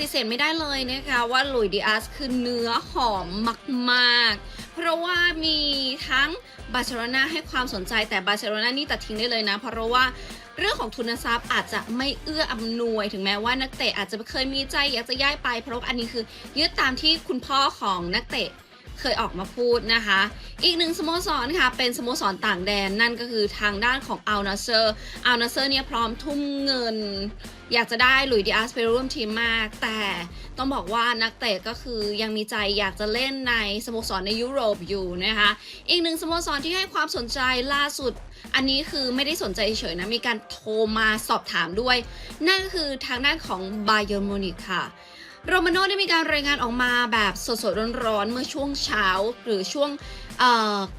ฏิเสธไม่ได้เลยนะคะว่าหลุยดิอาสคือเนื้อหอมมากๆ เพราะว่ามีทั้งบาร์เซโลนาให้ความสนใจแต่บาร์เซโลนานี่ตัดทิ้งได้เลยนะ เพราะว่าเรื่องของทุนทรัพย์อาจจะไม่เอื้ออำนวย ถึงแม้ว่านักเตะอาจจะเคยมีใจอยากจะย้ายไป เพราะอันนี้คือยึดตามที่คุณพ่อของนักเตะ เคยออกมาพูดนะคะ อีกหนึ่งสโมสรค่ะ เป็นสโมสรต่างแดนนั่นก็คือทางด้านของอัลนาเซอร์อัลนาเซอร์เนี่ยพร้อมทุ่มเงิน อยากจะได้หลุยดิอาสไปร่วมทีมมาก แต่ต้องบอกว่านักเตะก็คือยังมีใจอยากจะเล่นในสโมสรในยุโรปอยู่นะคะ อีกหนึ่งสโมสรที่ให้ความสนใจล่าสุด อันนี้คือไม่ได้สนใจเฉยนะ มีการโทรมาสอบถามด้วย นั่นก็คือทางด้านของบาเยอร์มูนิกค่ะ โรมาโน่ได้มีการรายงานออกมาแบบสดๆร้อนๆเมื่อช่วงเช้าหรือช่วง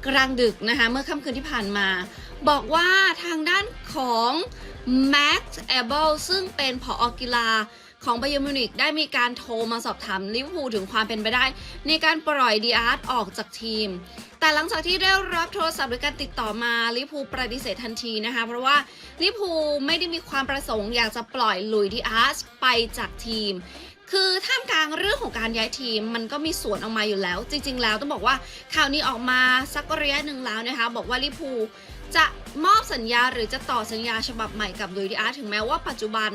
กลางดึกนะคะเมื่อค่ำคืนที่ผ่านมา บอกว่าทางด้านของแม็กซ์แอบเบลซึ่งเป็นผออกีฬาของไบเยอร์มิวนิกได้มีการโทรมาสอบถามลิเวอร์พูลถึงความเป็นไปได้ ในการปล่อยดีอาร์ตออกจากทีม แต่หลังจากที่ได้รับโทรศัพท์หรือการติดต่อมาลิเวอร์พูลปฏิเสธทันทีนะคะ เพราะว่าลิเวอร์พูลไม่ได้มีความประสงค์อยากจะปล่อยลุยดีอาร์ตไปจากทีม คือท่ามกลางเรื่องของการย้ายทีมมันก็มีส่วนออกมาอยู่แล้ว จริง ๆ แล้วต้องบอกว่าข่าวนี้ออกมาสักระยะหนึ่งแล้วนะคะ บอกว่าลิพูจะมอบสัญญาหรือจะต่อสัญญาฉบับใหม่กับลุยดิอาร์ถึงแม้ว่าปัจจุบัน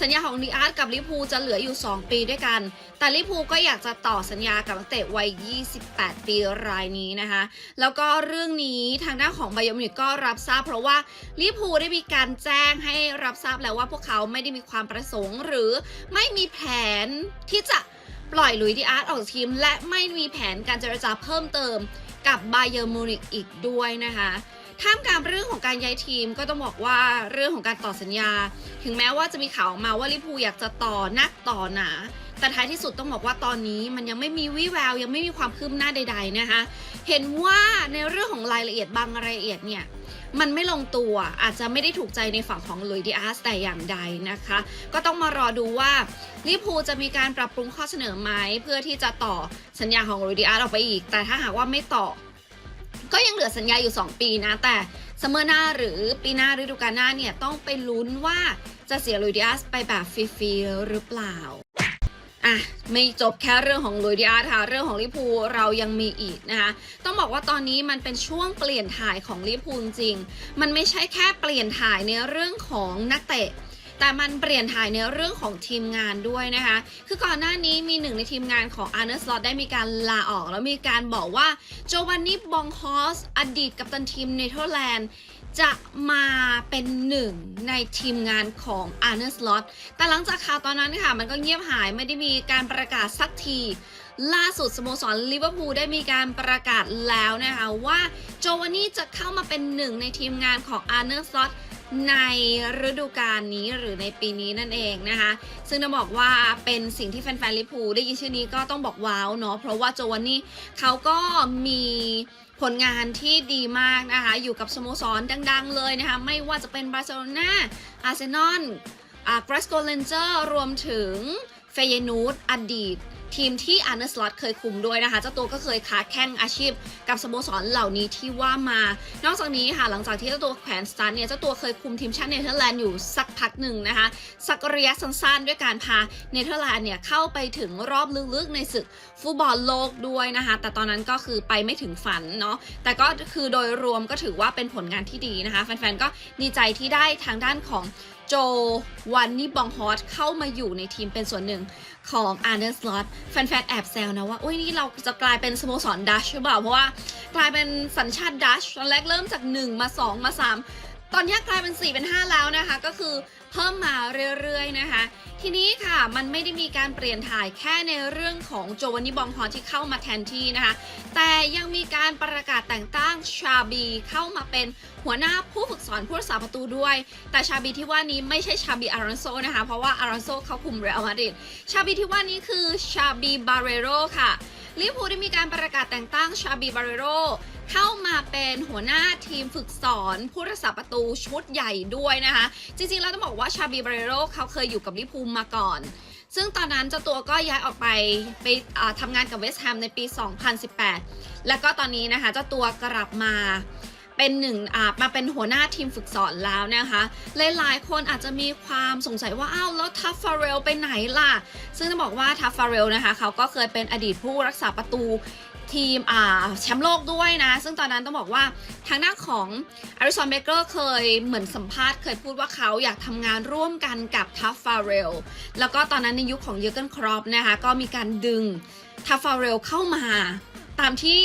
สัญญาของดิอาร์ตกับลิพูจะเหลืออยู่ 2 ปีด้วยกัน แต่ลิพูก็อยากจะต่อสัญญากับนักเตะวัย 28 ปีรายนี้นะคะ แล้วก็เรื่องนี้ทางด้านของไบยอมินิกก็รับทราบ เพราะว่าลิพูได้มีการแจ้งให้รับทราบแล้วว่าพวกเขาไม่ได้มีความประสงค์ หรือไม่มีแผนที่จะปล่อยลุยดิอาร์ตออกจากทีม และไม่มีแผนการเจรจาเพิ่มเติมกับไบเยอร์มูนิกอีกด้วยนะคะ ท่ามกลางเรื่องของการย้ายทีมก็ต้องบอกว่าเรื่องของการต่อสัญญา ถึงแม้ว่าจะมีข่าวออกมาว่าลิพูอยากจะต่อนักต่อหนาแต่ท้ายที่สุดต้องบอกว่าตอนนี้มันยังไม่มีวี่แววยังไม่มีความคืบหน้าใด ๆนะคะ เห็นว่าในเรื่องของรายละเอียดบางรายละเอียดเนี่ยมันไม่ลงตัวอาจจะไม่ได้ถูกใจในฝั่งของลุยดิอาสแต่อย่างใดนะคะ ก็ต้องมารอดูว่าลิพูจะมีการปรับปรุงข้อเสนอไหมเพื่อที่จะต่อสัญญาของลุยดิอาสออกไปอีก แต่ถ้าหากว่าไม่ต่อ ก็ยังเหลือสัญญาอยู่ 2 ปีนะ แต่เสมอหน้าหรือปีหน้าฤดูกาลหน้าเนี่ย ต้องไปลุ้นว่าจะเสียลุยดิอาสไปแบบฟรีๆหรือเปล่า อะ ไม่จบแค่เรื่องของลุยดิอาสค่ะ เรื่องของลิเวอร์พูลเรายังมีอีกนะคะ ต้องบอกว่าตอนนี้มันเป็นช่วงเปลี่ยนถ่ายของลิเวอร์พูลจริง มันไม่ใช่แค่เปลี่ยนถ่ายในเรื่องของนักเตะ แต่มันเปลี่ยนถ่ายในเรื่องของทีมงานด้วยนะคะ คือก่อนหน้านี้มีหนึ่งในทีมงานของอาร์เนสลอตได้มีการลาออก แล้วมีการบอกว่าโจวานนี่บองฮอสอดีตกัปตันทีมเนเธอร์แลนด์จะมาเป็นหนึ่งในทีมงานของอาร์เนสลอตแต่หลังจากข่าวตอนนั้นค่ะ มันก็เงียบหายไม่ได้มีการประกาศสักทีล่าสุดสโมสรลิเวอร์พูลได้มีการประกาศแล้วนะคะว่าโจวานนี่จะเข้ามาเป็นหนึ่งในทีมงานของอาร์เนสลอต ในฤดูกาลนี้หรือในปีนี้นั่นเองนะคะ ซึ่งจะบอกว่าเป็นสิ่งที่แฟนๆลิพูได้ยินชื่อนี้ก็ต้องบอกว้าวเนาะเพราะว่าโจวานนี่เขาก็มีผลงานที่ดีมากนะคะ อยู่กับสโมสรดังๆเลยนะคะ ไม่ว่าจะเป็นบาร์เซโลนาอาร์เซนอลอากราสโกเลนเจอร์รวมถึงเฟเยนูดอดีต ทีมที่อาร์เนสลอตเคยคุมด้วยนะคะ เจ้าตัวก็เคยค้าแข่งอาชีพกับสโมสรเหล่านี้ที่ว่ามา นอกจากนี้ค่ะหลังจากที่เจ้าตัวแขวนสตันเนี่ยเจ้าตัวเคยคุมทีมชาติเนเธอร์แลนด์อยู่สักพักหนึ่งนะคะ สักระยะสั้นๆ ด้วยการพาเนเธอร์แลนด์เนี่ยเข้าไปถึงรอบลึกๆในศึกฟุตบอลโลกด้วยนะคะ แต่ตอนนั้นก็คือไปไม่ถึงฝันเนาะแต่ก็คือโดยรวมก็ถือว่าเป็นผลงานที่ดีนะคะ แฟนๆก็ดีใจที่ได้ทางด้านของ โจวันนี่บองฮอตเข้ามาอยู่ในทีมเป็นส่วนหนึ่งของอาร์เนสลอตแฟนๆ แอบแซวนะว่า โอ้ยนี่เราจะกลายเป็นสโมสรดัชหรือเปล่า เพราะว่ากลายเป็นสัญชาติดัชตอนแรกเริ่มจาก 1 มา 2 มา 3 ตอนนี้กลายเป็น 4 เป็น 5 แล้วนะคะ ก็คือเพิ่มมาเรื่อยๆนะคะ ทีนี้ค่ะมันไม่ได้มีการเปลี่ยนถ่ายแค่ในเรื่องของโจวานนี่บองฮอที่เข้ามาแทนที่นะคะ แต่ยังมีการประกาศแต่งตั้งชาบีเข้ามาเป็นหัวหน้าผู้ฝึกสอนผู้รักษาประตูด้วย แต่ชาบีที่ว่านี้ไม่ใช่ชาบีอารอนโซนะคะ เพราะว่าอารอนโซเขาคุมเรอัลมาดริดชาบีที่ว่านี้คือชาบีบาเรโรค่ะลิเวอร์พูลได้มีการประกาศแต่งตั้งชาบีบาเรโรเข้ามาเป็นหัวหน้าทีมฝึกสอนผู้รักษาประตูชุดใหญ่ด้วยนะคะ จริงๆ แล้วต้องบอกว่าชาบีบาเรโรเขาเคยอยู่กับลิพูลมาก่อน ซึ่งตอนนั้นเจ้าตัวก็ย้ายออกไปไปทำงานกับเวสต์แฮมในปี 2018 แล้วก็ตอนนี้นะคะเจ้าตัวกลับมาเป็นหนึ่งมาเป็นหัวหน้าทีมฝึกสอนแล้วนะคะหลายๆคนอาจจะมีความสงสัยว่าอ้าวแล้วทัฟฟาเรลไปไหนล่ะ ซึ่งต้องบอกว่าทัฟฟาเรลนะคะเขาก็เคยเป็นอดีตผู้รักษาประตูทีมอ่าแชมป์โลกด้วยนะ ซึ่งตอนนั้นต้องบอกว่า ทางด้านของอาริสันเบเกอร์เคยเหมือนสัมภาษณ์เคยพูดว่าเขาอยากทำงานร่วมกันกับทัฟฟาเรลแล้วก็ตอนนั้นในยุคของเยอร์เกนครอปนะคะก็มีการดึงทัฟฟาเรลเข้ามา ตามที่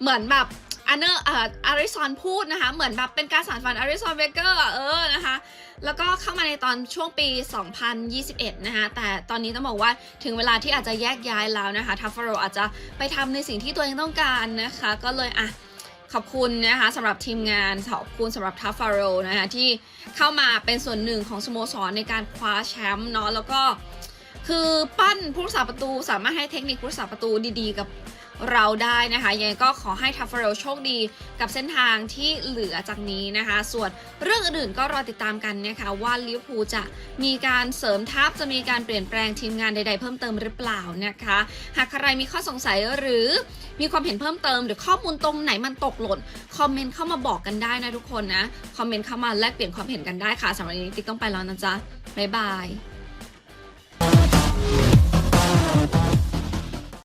เหมือนแบบอันเนอร์อาริซอนพูดนะคะ เหมือนแบบเป็นการสานฝันอาริซอนเบเกอร์เออนะคะ แล้วก็เข้ามาในตอนช่วงปี 2021 นะคะ แต่ตอนนี้ต้องบอกว่าถึงเวลาที่อาจจะแยกย้ายแล้วนะคะทัฟเฟโรอาจจะไปทำในสิ่งที่ตัวเองต้องการนะคะ ก็เลยอะ ขอบคุณนะคะสำหรับทีมงานขอบคุณสำหรับทัฟฟาโรนะคะที่เข้ามาเป็นส่วนหนึ่งของสโมสรในการคว้าแชมป์เนาะแล้วก็คือปั้นผู้รักษาประตูสามารถให้เทคนิคผู้รักษาประตูดีๆ กับ เราได้นะคะยังไงก็ขอให้ทัฟเฟโรโชคดีกับเส้นทางที่เหลือจากนี้นะคะ ส่วนเรื่องอื่นๆก็รอติดตามกันนะคะว่าลิเวอร์พูลจะมีการเสริมทัพจะมีการเปลี่ยนแปลงทีมงานใดๆ เพิ่มเติมหรือเปล่านะคะ หากใครมีข้อสงสัยหรือมีความเห็นเพิ่มเติม หรือข้อมูลตรงไหนมันตกหล่นคอมเมนต์เข้ามาบอกกันได้นะทุกคนนะคอมเมนต์เข้ามาแลกเปลี่ยนความเห็นกันได้ค่ะสำหรับวันนี้ติ๊กต้องไปแล้วนะจ๊ะบ๊ายบาย